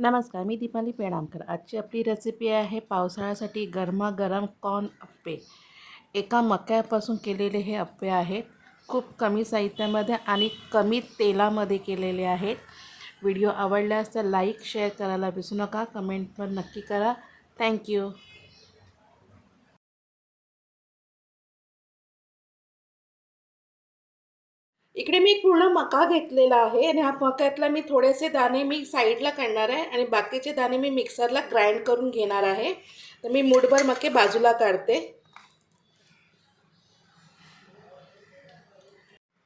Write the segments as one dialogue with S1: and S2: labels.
S1: नमस्कार मी दीपाली पेणामकर आजची आपली रेसिपी आहे पावसाळ्यासाठी गरमागरम कॉर्न अप्पे. एका मक्यापासून केलेले हे अप्पे आहेत. खूप कमी साहित्यामध्ये आणि कमी तेलामध्ये केलेले आहेत. व्हिडिओ आवडल्यास तर लाईक शेअर करायला विसरू नका. कमेंट पण नक्की करा. थँक्यू इकडे मी पूर्ण मका घेतलेला आहे आणि हा मक्यातला मी थोडेसे दाणे मी साईडला काढणार आहे आणि बाकीचे दाणे मी मिक्सरला ग्राइंड करून घेणार आहे. तर मी मुठभर मके बाजूला काढते.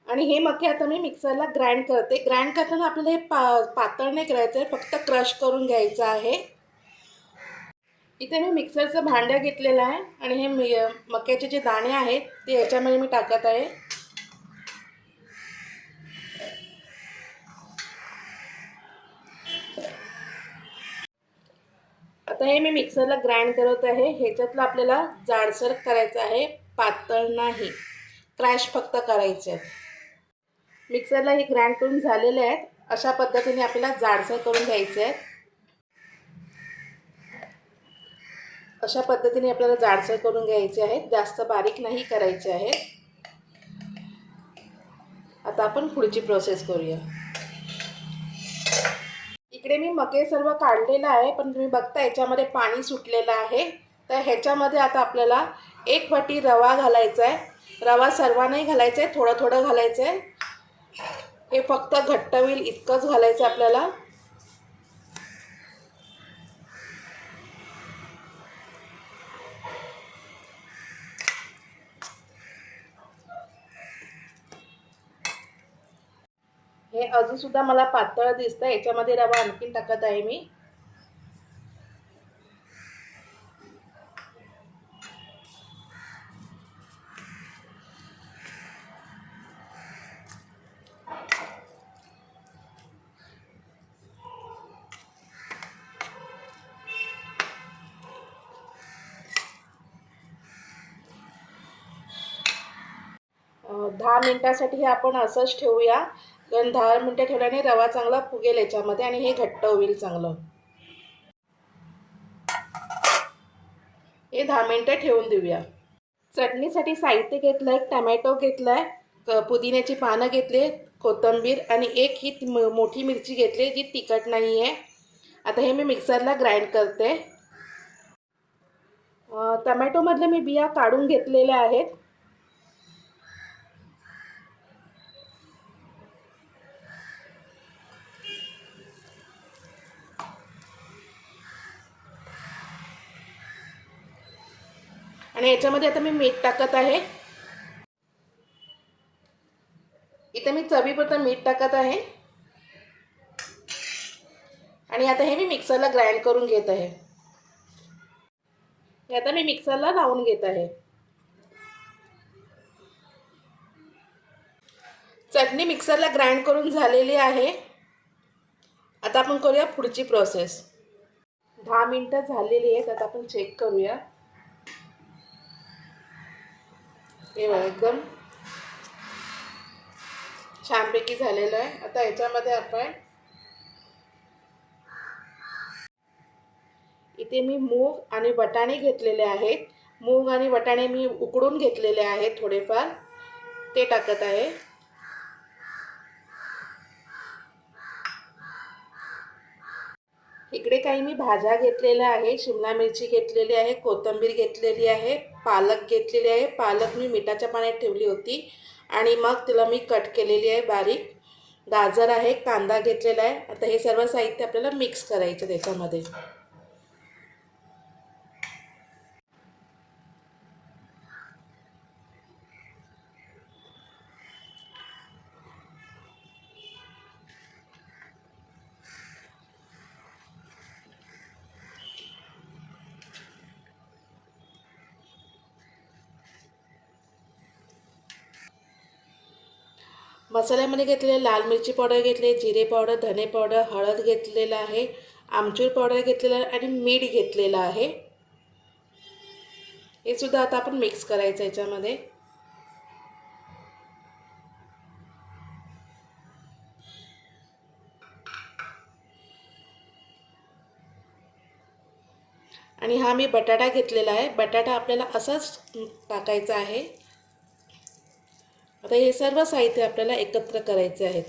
S1: आणि हे मके आता मी मिक्सरला ग्राइंड करते. ग्राइंड करताना आपल्याला हे पा पातळ नाही करायचं आहे फक्त क्रश करून घ्यायचं आहे. इथे मी मिक्सरचं भांडं घेतलेलं आहे आणि हे मक्याचे जे दाणे आहेत ते याच्यामध्ये मी टाकत आहे. आता हे मी मिक्सरला ग्राइंड करत आहे. ह्याच्यातलं आपल्याला जाडसर करायचं आहे. पातळ नाही. क्रॅश फक्त करायचे आहे मिक्सरला हे ग्राइंड करून झालेले आहेत. अशा पद्धतीने आपल्याला जाडसर करून घ्यायचे आहेत. अशा पद्धतीने आपल्याला जाडसर करून घ्यायचे आहेत. जास्त बारीक नाही करायचे आहेत. आता आपण पुढची प्रोसेस करूया. इकडे मी मके सर्व काढलेलं आहे पण तुम्ही बघता याच्यामध्ये पाणी सुटलेलं आहे. तर ह्याच्यामध्ये आता आपल्याला एक वाटी रवा घालायचा आहे. रवा सर्व नाही घालायचा आहे थोडं थोडं घालायचं आहे. हे फक्त घट्ट होईल इतकंच घालायचं आपल्याला. अजूनसुद्धा मला पातळ दिसतं याच्यामध्ये रवा आणखीन टाकत आहे मी. दहा मिनटासाठी हे आपण असंच ठेवूया. कारण दहा मिनटं ठेवल्याने रवा चांगला फुगेल याच्यामध्ये आणि हे घट्ट होईल चांगलं. हे दहा मिनटं ठेवून देऊया. चटणीसाठी साहित्य घेतलं आहे टमॅटो घेतला आहे पुदिन्याची पानं घेतली कोथिंबीर आणि एक ही मोठी मिरची घेतली जी तिखट नाही आहे आता हे मी मिक्सरला ग्राइंड करते. टमॅटोमधले मी बिया काढून घेतलेल्या आहेत. आणि याच्यामध्ये आता मी मीठ टाकत आहे. इथे मी चवीपुरतं मीठ टाकत आहे. आणि आता हे मी मिक्सरला ग्राइंड करून घेत आहे. हे आता मी मिक्सरला लावून घेत आहे. चटणी मिक्सरला ग्राइंड करून झालेली आहे. आता आपण करूया पुढची प्रोसेस दहा मिनटं झालेली आहेत आता आपण चेक करूया. हे बघा एकदम छानपैकी झालेलं आहे. आता याच्यामध्ये आपण इथे मी मूग आणि वटाणे घेतलेले आहेत. मूग आणि वटाणे मी उकडून घेतलेले आहेत थोडेफार. ते टाकत आहे. इकडे काही मी भाज्या घेतलेल्या आहे शिमला मिरची घेतलेली आहे कोथिंबीर घेतलेली आहे. पालक घेतलेली आहे. पालक मी मिठाच्या पाण्यात ठेवली होती. आणि मग तिला मी कट केलेली आहे बारीक. गाजर आहे कांदा घेतलेला आहे. आता हे सर्व साहित्य आपल्याला मिक्स करायचं त्याच्यामध्ये. मसाल्यामध्ये घेतलेले लाल मिरची पावडर घेतले जिरे पावडर धने पावडर हळद घेतलेलं आहे आमचूर पावडर घेतलेलं आहे आणि मीठ घेतलेलं आहे. हे सुद्धा आता आपण मिक्स करायचं याच्यामध्ये. आणि हा मी बटाटा घेतलेला आहे. बटाटा आपल्याला असाच टाकायचा आहे. आता हे सर्व साहित्य आपल्याला एकत्र करायचे आहेत.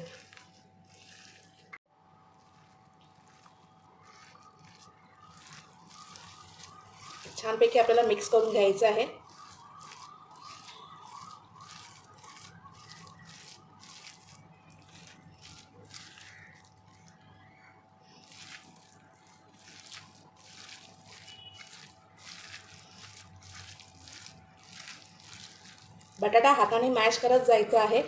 S1: छानपैकी आपल्याला मिक्स करून घ्यायचं आहे. बटाटा हाताने मॅश करत जायचं आहे.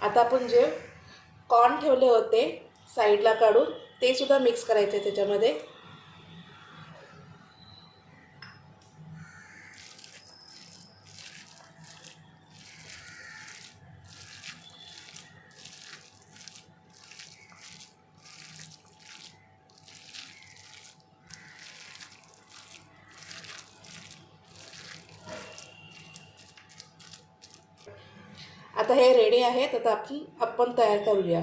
S1: आता आपण जे कॉर्न ठेवले होते साईडला काढून ते सुद्धा मिक्स करायचे त्याच्यामध्ये. आता हे रेडी आहेत. आता आपण अप्पम तयार करूया.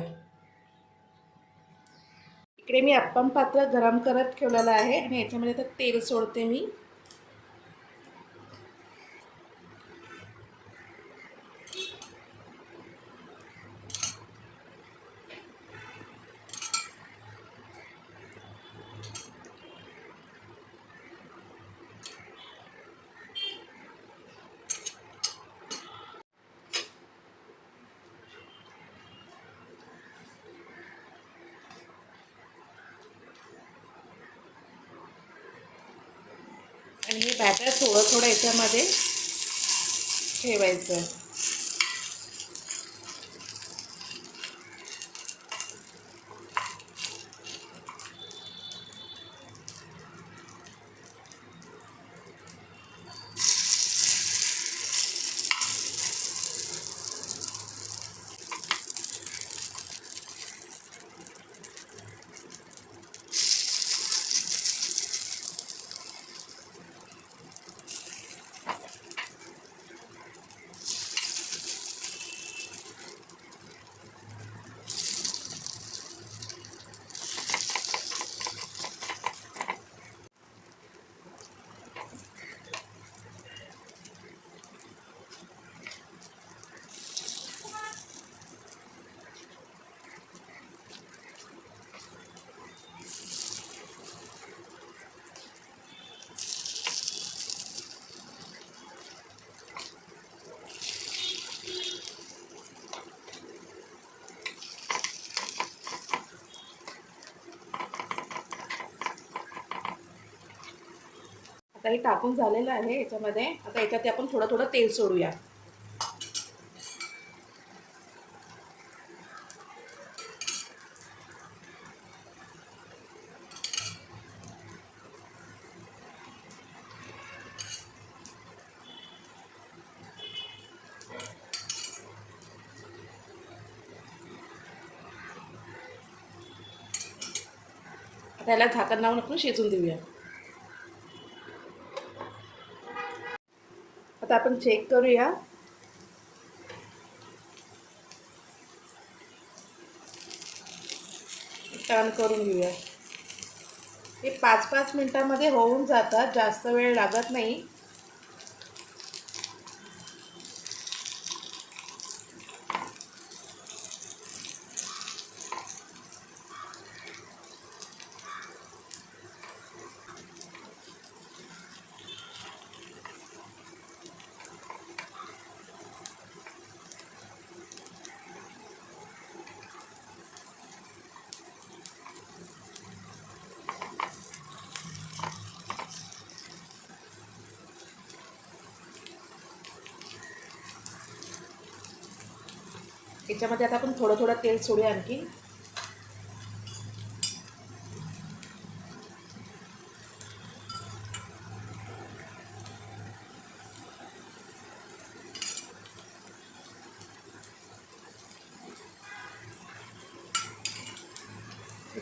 S1: इकडे मी अप्पम पात्र गरम करत ठेवलेलं आहे आणि याच्यामध्ये आता तेल सोडते मी. आणि हे बॅटर थोडं थोडं याच्यामध्ये ठेवायचं. आता हे टाकून झालेलं आहे याच्यामध्ये. आता याच्यात आपण थोडं थोडं तेल सोडूया. त्याला झाकण लावून आपण शिजून देऊया. आता आपण चेक करूया. टर्न करून घेऊया. हे पाच पाच मिनटामध्ये होऊन जातात. जास्त वेळ लागत नाही. याच्यामध्ये आता आपण थोडं थोडं तेल सोडूया आणखी.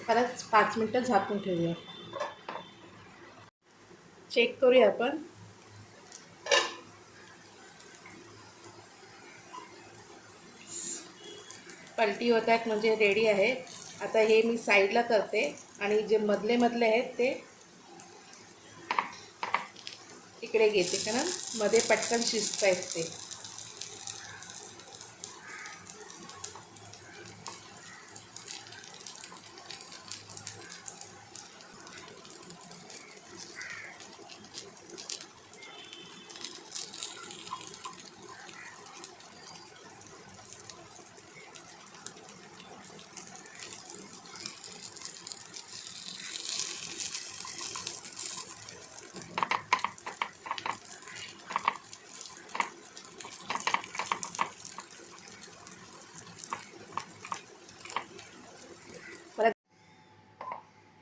S1: परत पाच मिनटं झाकून ठेवूया. चेक करूया आपण. पलटी होत आहेत म्हणजे रेडी आहे. आता हे मी साईडला करते आणि जे मधले मधले आहेत ते इकडे घेते कारण मध्ये पटकन शिजत आहेत ते.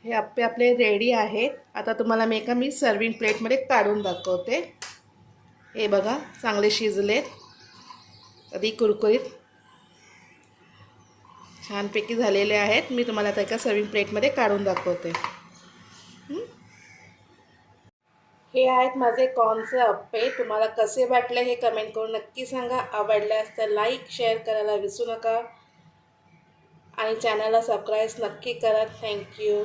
S1: हे आप्पे आपले रेडी आहेत. आता तुम्हाला मी एका मी सर्विंग प्लेटमध्ये काढून दाखवते. हे बघा चांगले शिजलेत. कधी कुरकुरीत. छानपैकी झालेले आहेत. मी तुम्हाला आता एका सर्विंग प्लेटमध्ये काढून दाखवते. हे? आहेत माझे कॉर्नचे अप्पे. तुम्हाला कसे वाटले हे कमेंट करून नक्की सांगा. आवडल्यास तर लाईक शेअर करायला विसरू नका. आणि चॅनलला सबस्क्राईब नक्की करा. थँक्यू